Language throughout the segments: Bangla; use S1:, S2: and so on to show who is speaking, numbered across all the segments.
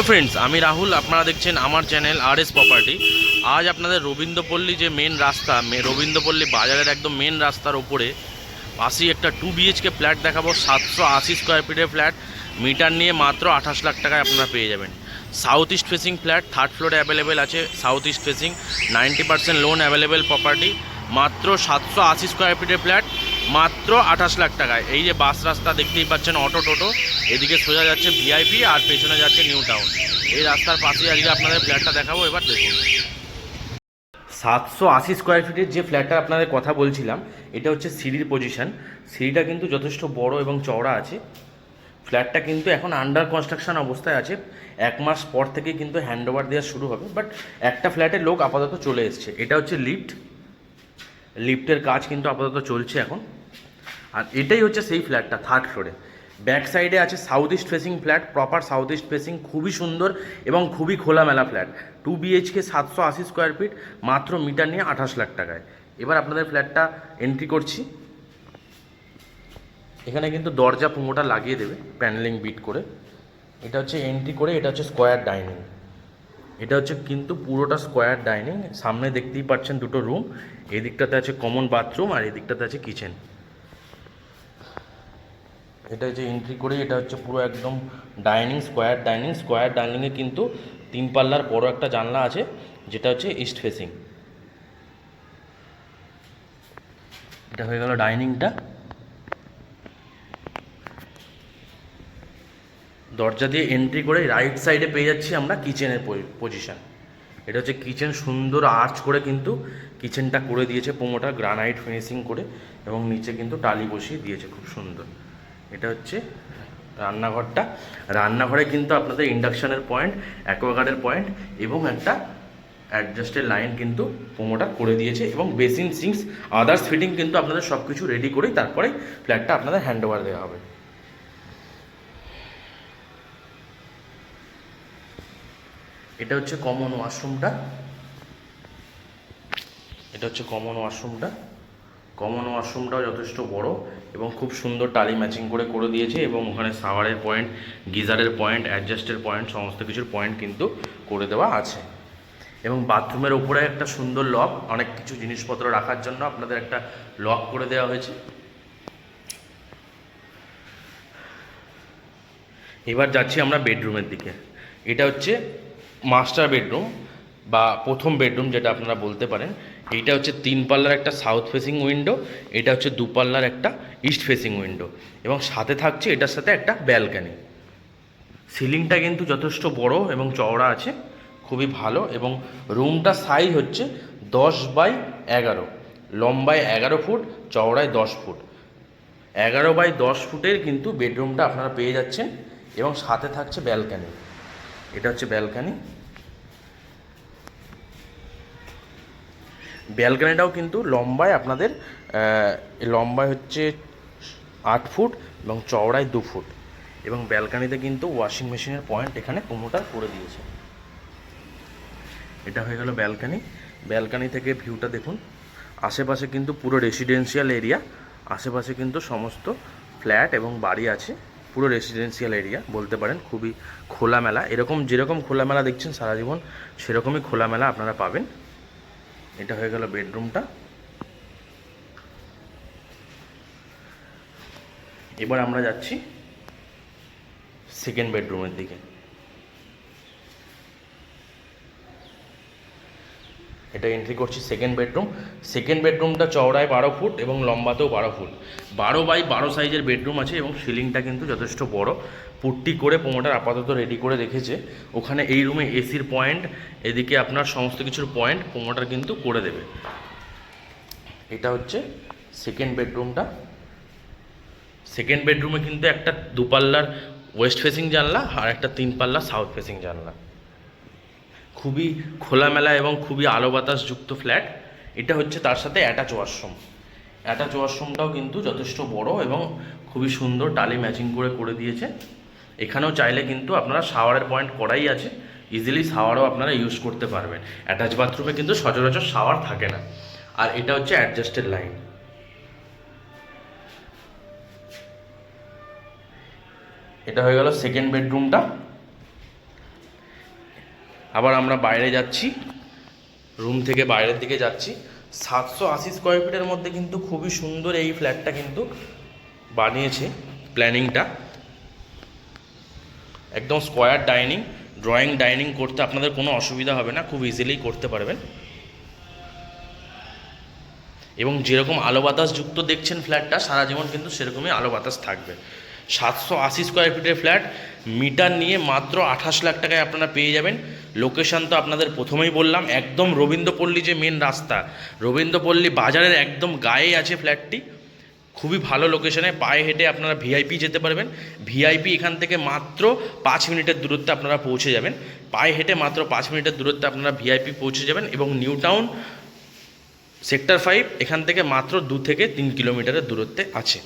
S1: ফ্রেন্ডস আমি রাহুল, আপনারা দেখছেন আমার চ্যানেল আর এস প্রপার্টি আজ আপনাদের রবীন্দ্রপল্লী যে মেন রাস্তা রবীন্দ্রপল্লী বাজারের একদম মেন রাস্তার ওপরে পাশেই একটা টু বিএইচকে ফ্ল্যাট দেখাবো, সাতশো আশি স্কোয়ার ফিটের ফ্ল্যাট মিটার নিয়ে মাত্র আঠাশ লাখ টাকায় আপনারা পেয়ে যাবেন। South east facing flat third ফ্লোরে অ্যাভেলেবেল আছে south east facing ninety percent loan available property মাত্র সাতশো আশি স্কোয়ার ফিটের ফ্ল্যাট মাত্র আঠাশ লাখ টাকায়। এই যে বাস রাস্তা দেখতেই পাচ্ছেন, অটো টোটো, এদিকে সোজা যাচ্ছে ভিআইপি আর পেছনে যাচ্ছে নিউ টাউন এই রাস্তার পাশে আজকে আপনাদের ফ্ল্যাটটা দেখাবো, এবার দেখুন। সাতশো আশি স্কোয়ার ফিটের যে ফ্ল্যাটটা আপনাদের কথা বলছিলাম, এটা হচ্ছে সিঁড়ির পজিশন সিঁড়িটা কিন্তু যথেষ্ট বড় এবং চওড়া আছে। ফ্ল্যাটটা কিন্তু এখন আন্ডার কনস্ট্রাকশন অবস্থায় আছে। এক মাস পর থেকে কিন্তু হ্যান্ড ওভার দেওয়া শুরু হবে বাট একটা ফ্ল্যাটের লোক আপাতত চলে এসছে। এটা হচ্ছে লিফট লিফটের কাজ কিন্তু আপাতত চলছে এখন। আর এটাই হচ্ছে সেই ফ্ল্যাটটা থার্ড ফ্লোরে ব্যাক সাইডে আছে south east facing flat proper south east facing খুবই সুন্দর এবং খুবই খোলামেলা ফ্ল্যাট টু বিএইচকে সাতশো আশি স্কোয়ার ফিট মাত্র মিটার নিয়ে আঠাশ লাখ টাকায়। এবার আপনাদের ফ্ল্যাটটা এন্ট্রি করছি। এখানে কিন্তু দরজা পুমোটা লাগিয়ে দেবে প্যানেলিং বিট করে। এটা হচ্ছে এন্ট্রি করে, এটা হচ্ছে স্কোয়ার ডাইনিং এটা হচ্ছে কিন্তু পুরোটা স্কোয়ার ডাইনিং সামনে দেখতেই পাচ্ছেন দুটো রুম এদিকটাতে আছে কমন বাথরুম আর এদিকটাতে আছে কিচেন এটা হচ্ছে এন্ট্রি করে এটা হচ্ছে পুরো একদম ডাইনিং স্কোয়ার ডাইনিং স্কোয়ার ডাইনিংয়ে কিন্তু তিন পাল্লার বড় একটা জানলা আছে, যেটা হচ্ছে ইস্ট ফেসিং এটা হয়ে গেল ডাইনিংটা। দরজা দিয়ে এন্ট্রি করে রাইট সাইডে পেয়ে যাচ্ছি আমরা কিচেনের পজিশন এটা হচ্ছে কিচেন সুন্দর আর্চ করে কিন্তু কিচেনটা করে দিয়েছে পোমোটা গ্রানাইট ফিনিশিং করে, এবং নিচে কিন্তু টালি বসিয়ে দিয়েছে খুব সুন্দর। এটা হচ্ছে রান্নাঘরটা। রান্নাঘরে কিন্তু আপনাদের ইন্ডাকশনের পয়েন্ট অ্যাকোয়াগার্ডের পয়েন্ট এবং একটা অ্যাডজাস্টের লাইন কিন্তু পোমোটা করে দিয়েছে এবং বেসিন সিঙ্কস আদার্স ফিটিং কিন্তু আপনাদের সব কিছু রেডি করেই তারপরে ফ্ল্যাটটা আপনাদের হ্যান্ড ওভার দেওয়া হবে। এটা হচ্ছে কমন ওয়াশরুমটা এটা হচ্ছে কমন ওয়াশরুমটা কমন ওয়াশরুমটাও যথেষ্ট বড় এবং খুব সুন্দর টালি ম্যাচিং করে করে দিয়েছে এবং ওখানে সাওয়ারের পয়েন্ট, গিজারের পয়েন্ট অ্যাডজাস্টের পয়েন্ট, সমস্ত কিছুর পয়েন্ট কিন্তু করে দেওয়া আছে। এবং বাথরুমের উপরে একটা সুন্দর লক, অনেক কিছু জিনিসপত্র রাখার জন্য আপনাদের একটা লক করে দেওয়া হয়েছে। এবার যাচ্ছি আমরা বেডরুমের দিকে। এটা হচ্ছে মাস্টার বেডরুম। বা প্রথম বেডরুম যেটা আপনারা বলতে পারেন, এইটা হচ্ছে তিন পাল্লার একটা সাউথ ফেসিং উইন্ডো এটা হচ্ছে দু পাল্লার একটা ইস্ট ফেসিং উইন্ডো এবং সাথে থাকছে এটার সাথে একটা ব্যালকানি সিলিংটা কিন্তু যথেষ্ট বড় এবং চওড়া আছে, খুবই ভালো এবং রুমটা সাইজ হচ্ছে দশ বাই এগারো, লম্বায় এগারো ফুট, চওড়ায় দশ ফুট। এগারো বাই দশ ফুটের কিন্তু বেডরুমটা আপনারা পেয়ে যাচ্ছেন এবং সাথে থাকছে ব্যালকানি এটা হচ্ছে ব্যালকানি ব্যালকানিটাও কিন্তু লম্বায় আপনাদের লম্বায় হচ্ছে আট ফুট এবং চওড়ায় দু ফুট। এবং ব্যালকানিতে কিন্তু ওয়াশিং মেশিনের পয়েন্ট এখানে প্রমোটার করে দিয়েছে। এটা হয়ে গেল ব্যালকানি। ব্যালকানি থেকে ভিউটা দেখুন। আশেপাশে কিন্তু পুরো রেসিডেন্সিয়াল এরিয়া আশেপাশে কিন্তু সমস্ত ফ্ল্যাট এবং বাড়ি আছে। পুরো রেসিডেন্সিয়াল এরিয়া বলতে পারেন, খুবই খোলামেলা। এরকম যেরকম খোলামেলা দেখছেন, সারা জীবন সেরকমই খোলামেলা আপনারা পাবেন। এটা হয়ে গেল বেডরুমটা। এবার আমরা যাচ্ছি সেকেন্ড বেডরুমের দিকে। এটা এন্ট্রি করছি সেকেন্ড বেডরুম সেকেন্ড বেডরুমটা চওড়ায় বারো ফুট এবং লম্বাতেও বারো ফুট। বারো বাই বারো সাইজের বেডরুম আছে এবং সিলিংটা কিন্তু যথেষ্ট বড়। পুট্টি করে প্রোমোটার আপাতত রেডি করে রেখেছে। ওখানে এই রুমে এসির পয়েন্ট এদিকে আপনার সমস্ত কিছুর পয়েন্ট প্রোমোটার কিন্তু করে দেবে। এটা হচ্ছে সেকেন্ড বেডরুমটা সেকেন্ড বেডরুমে কিন্তু একটা দুপাল্লার ওয়েস্ট ফেসিং জানলা আর একটা তিন পাল্লা সাউথ ফেসিং জানলা। খুবই খোলামেলা এবং খুবই আলো বাতাসযুক্ত ফ্ল্যাট। এটা হচ্ছে তার সাথে অ্যাটাচ ওয়াশরুম অ্যাটাচ ওয়াশরুমটাও কিন্তু যথেষ্ট বড় এবং খুবই সুন্দর টালি ম্যাচিং করে করে দিয়েছে। এখানেও চাইলে কিন্তু আপনারা শাওয়ারের পয়েন্ট করাই আছে। ইজিলি শাওয়ারও আপনারা ইউজ করতে পারবেন। অ্যাটাচ বাথরুমে কিন্তু সচরাচর শাওয়ার থাকে না। আর এটা হচ্ছে অ্যাডজাস্টেড লাইন এটা হয়ে গেল সেকেন্ড বেডরুমটা আবার আমরা বাইরে যাচ্ছি। রুম থেকে বাইরের দিকে যাচ্ছি। সাতশো আশি স্কোয়ার ফিটের মধ্যে কিন্তু খুবই সুন্দর এই ফ্ল্যাটটা কিন্তু বানিয়েছে প্ল্যানিংটা। একদম স্কোয়ার ডাইনিং, ড্রয়িং ডাইনিং করতে আপনাদের কোনো অসুবিধা হবে না, খুব ইজিলি করতে পারবেন। এবং যেরকম আলো বাতাস যুক্ত দেখছেন ফ্ল্যাটটা, সারা জীবন কিন্তু সেরকমই আলো বাতাস থাকবে। সাতশো আশি স্কোয়ার ফিটের ফ্ল্যাট মিটার নিয়ে মাত্র আঠাশ লাখ টাকায় আপনারা পেয়ে যাবেন। লোকেশান তো আপনাদের প্রথমেই বললাম, একদম রবীন্দ্রপল্লী যে মেন রাস্তা, রবীন্দ্রপল্লী বাজারের একদম গায়ে আছে ফ্ল্যাটটি খুবই ভালো লোকেশনে পায়ে হেঁটে আপনারা ভিআইপি যেতে পারবেন। ভিআইপি এখান থেকে মাত্র পাঁচ মিনিটের দূরত্বে আপনারা পৌঁছে যাবেন। পায়ে হেঁটে মাত্র পাঁচ মিনিটের দূরত্বে আপনারা ভিআইপি পৌঁছে যাবেন এবং নিউ টাউন সেক্টর ফাইভ এখান থেকে মাত্র দু থেকে তিন কিলোমিটারের দূরত্বে আছে।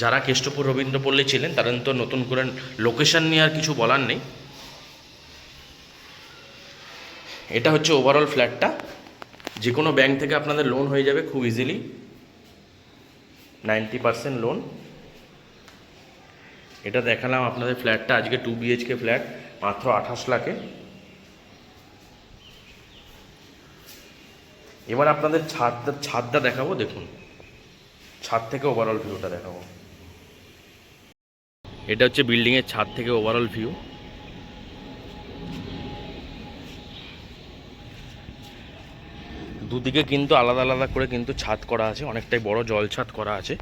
S1: যারা কেষ্টপুর রবীন্দ্রপল্লী ছিলেন তারা তো নতুন করে লোকেশন নিয়ে আর কিছু বলার নেই। এটা হচ্ছে ওভারঅল ফ্ল্যাটটা যে কোনো ব্যাংক থেকে আপনাদের লোন হয়ে যাবে খুব ইজিলি নাইনটি পার্সেন্ট লোন এটা দেখালাম আপনাদের ফ্ল্যাটটা আজকে টু বিএইচকে ফ্ল্যাট মাত্র আঠাশ লাখে। এবার আপনাদের ছাদটা ছাদটা দেখাবো, দেখুন। ছাদ থেকে ওভারঅল ভিউটা দেখাবো। এটা হচ্ছে বিল্ডিংয়ের ছাদ থেকে ওভারঅল ভিউ দুদিকে কিন্তু আলাদা আলাদা করে কিন্তু ছাদ করা আছে, অনেকটাই বড় জল ছাদ করা আছে।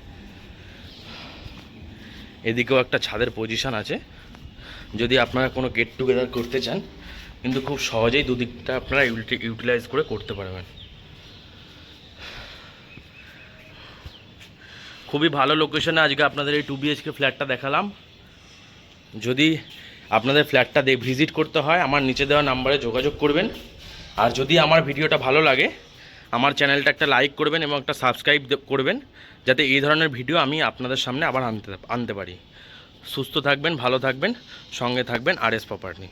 S1: এদিকেও একটা ছাদের পজিশন আছে। যদি আপনারা কোনো গেট টুগেদার করতে চান, কিন্তু খুব সহজেই দুদিকটা আপনারা ইউটিলাইজ করে করতে পারবেন। খুবই ভালো লোকেশনে আজকে আপনাদের এই টু বিএইচকে ফ্ল্যাটটা দেখালাম। যদি আপনাদের ফ্ল্যাটটা ভিজিট করতে হয়, আমার নিচে দেওয়া নাম্বারে যোগাযোগ করবেন। আর যদি আমার ভিডিওটা ভালো লাগে আমার চ্যানেলটা একটা লাইক করবেন এবং একটা সাবস্ক্রাইব করবেন, যাতে এই ধরনের ভিডিও আমি আপনাদের সামনে আবার আনতে আনতে পারি। সুস্থ থাকবেন, ভালো থাকবেন, সঙ্গে থাকবেন আর এস প্রপার্টি।